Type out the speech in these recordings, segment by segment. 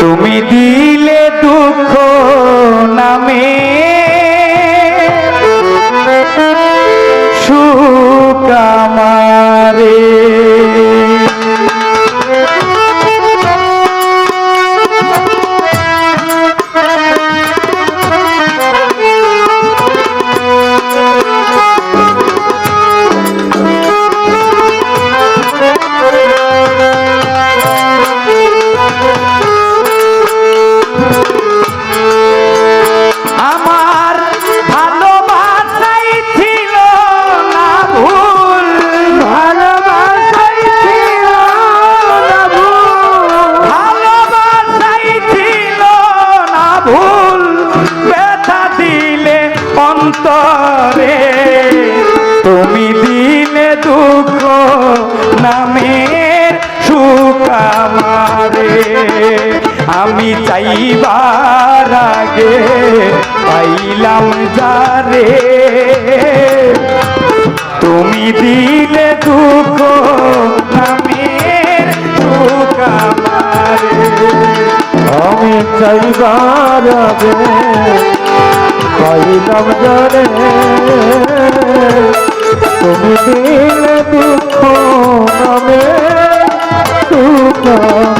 তুমি দিলে দুঃখ নামে সুখ আমারে, আমি চাইবার আগে পাইলাম যারে। তুমি দিলে দুঃখ নামের আমারে। আমি চাইবার আগে পাইলাম জানে তুমি দিলে দুঃখ নামে সুখ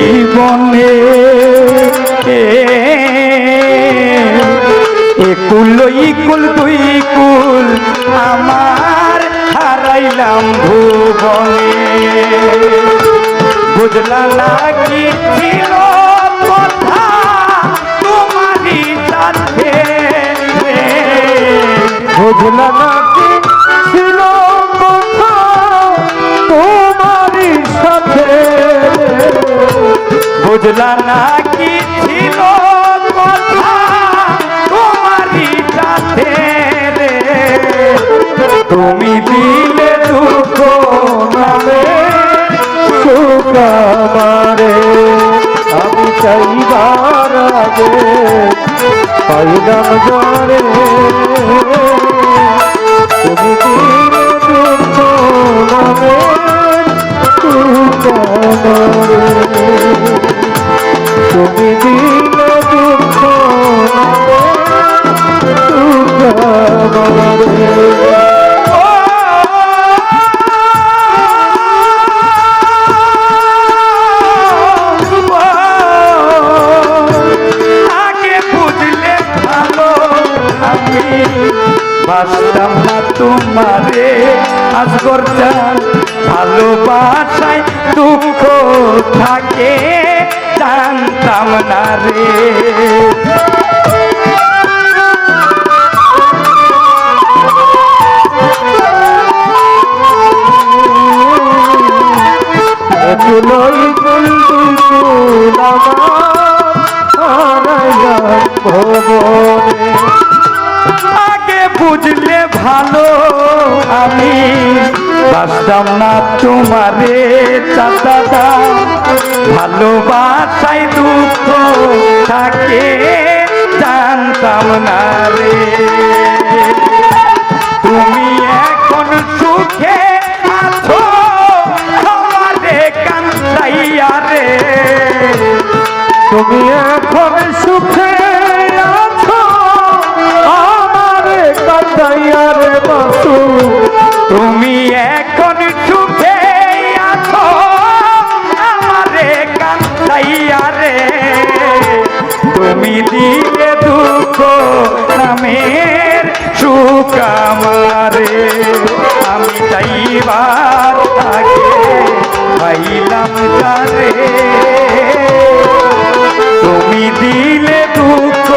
বুঝলা না কি ছিল তোমারই সাথে। বুঝলা না কি ছিল তোমারই সাথে তুমি দিলে দুঃখ নামে, সুখ আমারে। আমি চাইবার আগে পাইলাম জরে চান ভালোবাসায় দুঃখ থাকে জানতাম না রে। ভবনে। আগে বুঝলে ভালো আমি। বাসতাম না তোমারে চাচা ভালোবাসায় দুঃখ থাকে, জানতাম না রে। তুমি এখন সুখে আছো আমারে কান্দাইয়া রে। তুমি নামের সুখ আমারে। আমি যাইবার আগে পাইলাম তারে তুমি দিলে দুঃখ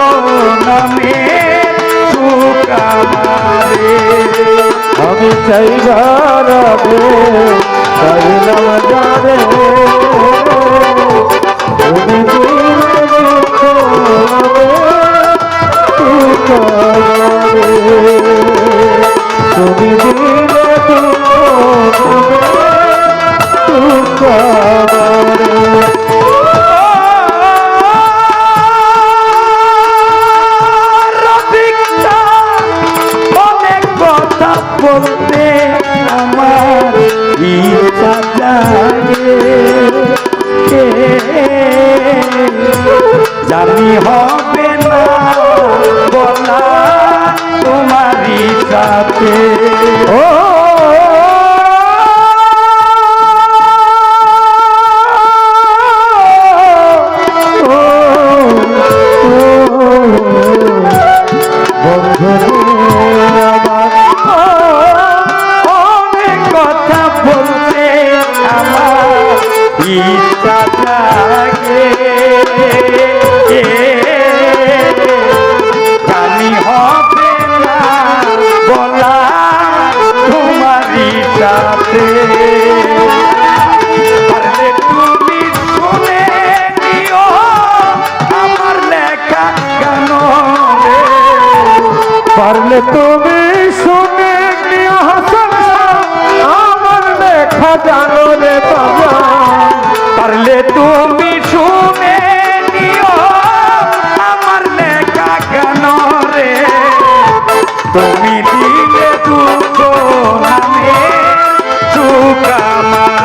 নামের সুখ আমারে। আমি চাইবার আগে চাইলাম জানে Oh, আমার লেখা পারলে তুমি শুনে আমার লেখা জানো রে বাবা। পারলে তুমি সুখ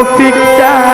তৌফিকটা